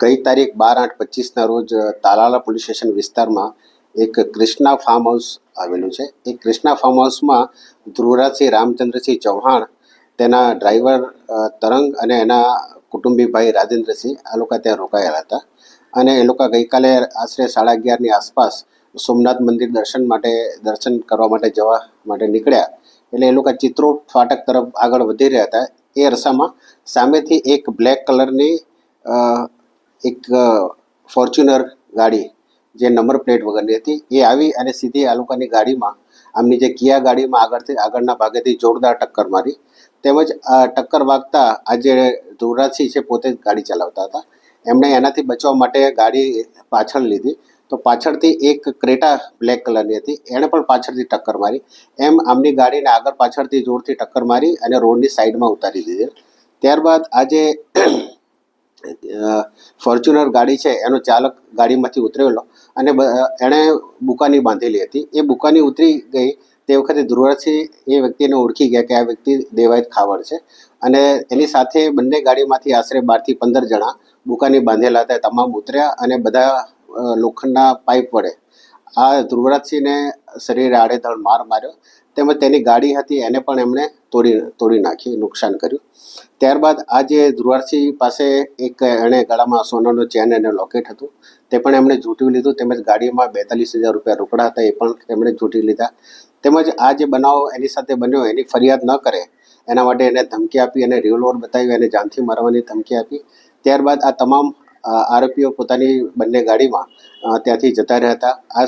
ગઈ તારીખ બાર આઠ પચીસના રોજ તાલાલા પોલીસ સ્ટેશન વિસ્તારમાં એક ક્રિષ્ના ફાર્મ હાઉસ આવેલું છે. એ ક્રિષ્ના ફાર્મ હાઉસમાં ધ્રુવરાજસિંહ રામચંદ્રસિંહ ચૌહાણ, તેના ડ્રાઈવર તરંગ અને એના કુટુંબી ભાઈ રાજેન્દ્રસિંહ આ લોકો ત્યાં રોકાયેલા હતા. અને એ લોકો ગઈકાલે આશરે સાડા અગિયારની આસપાસ સોમનાથ મંદિર દર્શન માટે, દર્શન કરવા માટે જવા માટે નીકળ્યા. એટલે એ લોકો ચિત્રોડ ફાટક તરફ આગળ વધી રહ્યા હતા. એ અરસામાં સામેથી એક બ્લેક કલરની એક ફોર્ચ્યુનર ગાડી જે નંબર પ્લેટ વગરની હતી, એ આવી અને સીધી આ લોકોની ગાડીમાં, આમની જે કિયા ગાડીમાં આગળથી, આગળના ભાગેથી જોરદાર ટક્કર મારી. તેમજ ટક્કર વાગતા આ જે ધ્રુવરાજસિંહ છે પોતે જ ગાડી ચલાવતા હતા. એમણે એનાથી બચવા માટે ગાડી પાછળ લીધી. તો પાછળથી એક ક્રેટા બ્લેક કલરની હતી. એણે પણ પાછળથી ટક્કર મારી. એમ આમની ગાડીને આગળ પાછળથી જોરથી ટક્કર મારી અને રોડની સાઈડમાં ઉતારી દીધી. ત્યારબાદ આજે ફોર્ચ્યુનર ગાડી છે, એનો ચાલક ગાડીમાંથી ઉતરેલો અને એણે બુકાની બાંધેલી હતી. એ બુકાની ઉતરી ગઈ તે વખતે ધ્રુવરાજસિંહ એ વ્યક્તિને ઓળખી ગયા કે આ વ્યક્તિ દેવાયત ખાવડ છે અને એની સાથે બંને ગાડીમાંથી આશરે બારથી પંદર જણા બુકાની બાંધેલા હતા. તમામ ઉતર્યા અને બધા લોખંડના પાઇપ વડે આ ધ્રુવરાજસિંહને શરીરે આડેધડ માર માર્યો. તેમજ તેની ગાડી હતી, એને પણ એમણે તોડી તોડી નાખી, નુકસાન કર્યું. ત્યારબાદ આ જે ધ્રુવરાજસિંહ પાસે એક એણે ગળામાં સોનાનો ચેન અને લોકેટ હતું, તે પણ એમણે ઝૂંટવી લીધું. તેમજ ગાડીમાં બેતાલીસ હજાર રૂપિયા રોકડા હતા, એ પણ તેમણે ઝૂંટી લીધા. તેમજ આ જે બનાવ એની સાથે બન્યો, એની ફરિયાદ ન કરે, એના માટે એને ધમકી આપી અને રિવોલ્વર બતાવી અને જાનથી મારવાની ધમકી આપી. ત્યારબાદ આ તમામ આરોપીઓ પોતાની બંને ગાડીમાં ત્યાંથી જતા રહ્યા હતા. આ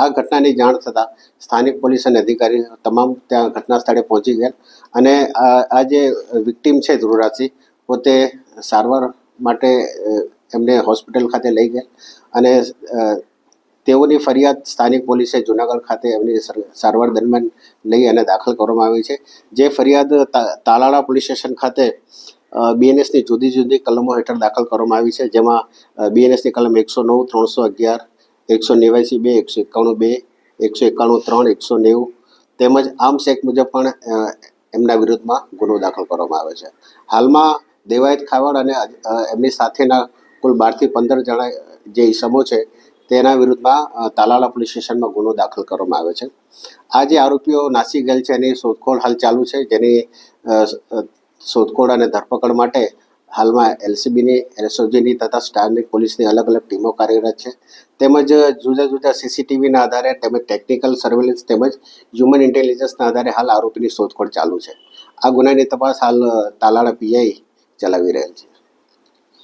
આ ઘટનાની જાણ થતાં સ્થાનિક પોલીસ અને અધિકારી તમામ ત્યાં ઘટના સ્થળે પહોંચી ગયા અને આ જે વિક્ટીમ છે ધ્રુવરાજસિંહ, પોતે સારવાર માટે એમને હોસ્પિટલ ખાતે લઈ ગયા અને તેઓની ફરિયાદ સ્થાનિક પોલીસે જુનાગઢ ખાતે એમની સર- સારવાર દરમિયાન લઈ અને દાખલ કરવામાં આવી છે. જે ફરિયાદ તાલાળા પોલીસ સ્ટેશન ખાતે બીએનએસની જુદી જુદી કલમો હેઠળ દાખલ કરવામાં આવી છે, જેમાં બીએનએસની કલમ એકસો નવ, ત્રણસો અગિયાર, એકસો નેવ્યાસી બે, એકસો એકાણું બે, એકસો એકાણું ત્રણ, એકસો નેવું તેમજ આર્મ્સ એક્ટ મુજબ પણ એમના વિરુદ્ધમાં ગુનો દાખલ કરવામાં આવે છે. હાલમાં દેવાયત ખાવડ અને એમની સાથેના કુલ બારથી પંદર જણા જે ઈસમો છે, તેના વિરુદ્ધમાં તાલાલા પોલીસ સ્ટેશનમાં ગુનો દાખલ કરવામાં આવે છે. આ જે આરોપીઓ નાસી ગયેલ છે, એની શોધખોળ હાલ ચાલુ છે, જેની શોધખોળ અને ધરપકડ માટે હાલમાં એલસીબીની એસઓજીની તથા સ્ટારની પોલીસની અલગ અલગ ટીમો કાર્યરત છે. તેમજ જુદા જુદા સીસીટીવીના આધારે તેમજ ટેકનિકલ સર્વેલન્સ તેમજ હ્યુમન ઇન્ટેલિજન્સના આધારે હાલ આરોપીની શોધખોળ ચાલુ છે. આ ગુનાની તપાસ હાલ તાલાળા પીઆઈ ચલાવી રહેલ છે.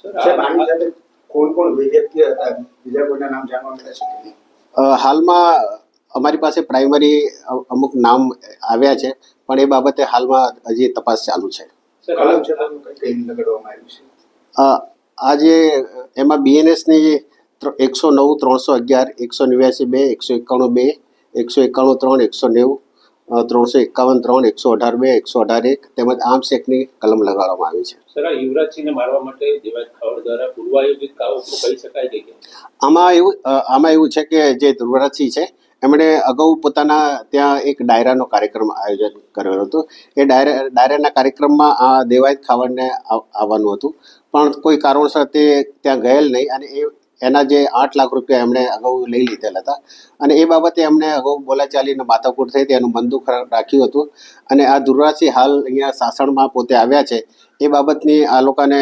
સાહેબ આની સાથે કોણ કોણ વ્યક્તિ હતા? બીજા કોઈના નામ જાણવા મળે છે? કે નહીં? અ, હાલમાં અમારી પાસે પ્રાઇમરી અમુક નામ આવ્યા છે પણ એ બાબતે હાલમાં હજી તપાસ ચાલુ છે. કલમ છે. પણ કઈ કઈ લગાડવામાં આવ્યું છે? અ, આ જે એમાં બીએનએસની એકસો નવ ત્રણસો અગિયાર એકસો નેવ્યાસી બે એકસો એકાણું બે એકસો એકાણું ત્રણ એકસો નેવું ત્રણસો એકાવન ત્રણ એકસો અઢાર બે એકસો અઢાર એક તેમજ આર્મ્સ એક્ટની કલમ લગાડવામાં આવી છે. સર યુવરાજસિંહને મારવા માટે દેવાજ ખાવડ દ્વારા પૂર્વાયોજિત કાવતરું કહી શકાય કે આમાં એવું આમાં એવું છે કે જે ધ્રુવરાજસિંહ છે એમણે અગાઉ પોતાના ત્યાં એક ડાયરાનો કાર્યક્રમ આયોજન કરેલો હતો. એ ડાયરા, ડાયરાના કાર્યક્રમમાં આ દેવાયત ખાવડને આવવાનું હતું. પણ કોઈ કારણોસર તે ત્યાં ગયેલ નહીં અને એ, એના જે આઠ લાખ રૂપિયા એમણે અગાઉ લઈ લીધેલા હતા. અને એ બાબતે એમને અગાઉ બોલાચાલીને માથાકૂટ થઈ તેનું એનું બંદૂક રાખ્યું હતું. અને આ દુર્વાસી હાલ અહીંયા સાસણમાં પોતે આવ્યા છે. એ બાબતની આ લોકોને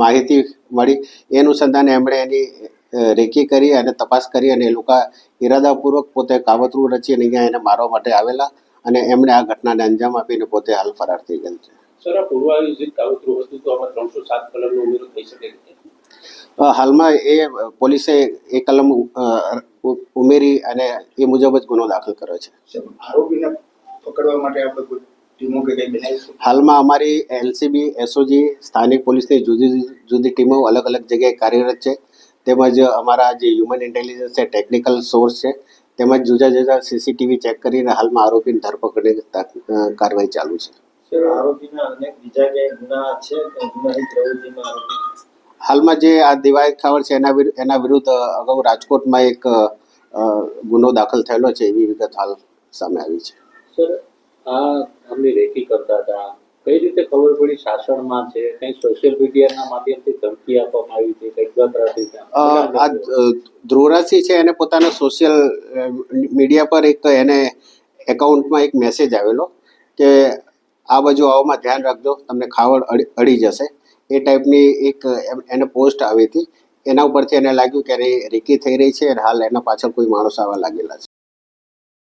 માહિતી મળી. એ અનુસંધાને એમણે એની રેકી કરી અને તપાસ કરી અને એ લોકો ઈરાદાપૂર્વક પોતે કાવતરું રચી અને અહીંયા એને મારવા માટે આવેલા અને એમણે આ ઘટનાને અંજામ આપીને પોતે હાલ ફરાર થઈ ગયેલ છે. સર પૂર્વાયોજિત કાવતરું હતું તો આમાં ત્રણસો સાત કલમનો ઉમેરો થઈ શકે હાલમાં એ પોલીસે એ કલમ ઉમેરી અને એ મુજબ જ ગુનો દાખલ કર્યો છે. આરોપીને પકડવા માટે આપણે કોઈ ટીમો કે કઈ બનાવી છે હાલમાં અમારી એલસીબી એસઓજી સ્થાનિક પોલીસની જુદી જુદી ટીમો અલગ અલગ જગ્યાએ કાર્યરત છે. તેમજ અમારા જે હ્યુમન ઇન્ટેલિજન્સ છે ટેકનિકલ સોર્સ છે તેમજ જુદા જુદા સીસીટીવી ચેક કરીને હાલમાં આરોપીની ધરપકડની કાર્યવાહી ચાલુ છે. હાલમાં જે આ દિવાય ખાવડ છે એના એના વિરુદ્ધ અગાઉ રાજકોટમાં એક ગુનો દાખલ થયેલો છે એવી વિગત હાલ સામે આવી છે. સર આ આમની રેકી કરતા હતા. કઈ રીતે ખબર પડી શાસનમાં છે? કઈ સોશિયલ મીડિયાના માધ્યમથી ધમકી આપવામાં આવી હતી કઈ ગતરાત્રિ આ ધ્રુવરાજસિંહ છે એને પોતાના સોશિયલ મીડિયા પર એક એને એકાઉન્ટમાં એક મેસેજ આવેલો કે આ બાજુ આવવામાં ધ્યાન રાખજો તમને ખાવડ અડી અડી જશે. એ ટાઈપની એક એને પોસ્ટ આવી હતી. એના ઉપરથી એને લાગ્યું કે એની રીકી થઈ રહી છે અને હાલ એના પાછળ કોઈ માણસ આવવા લાગેલા છે.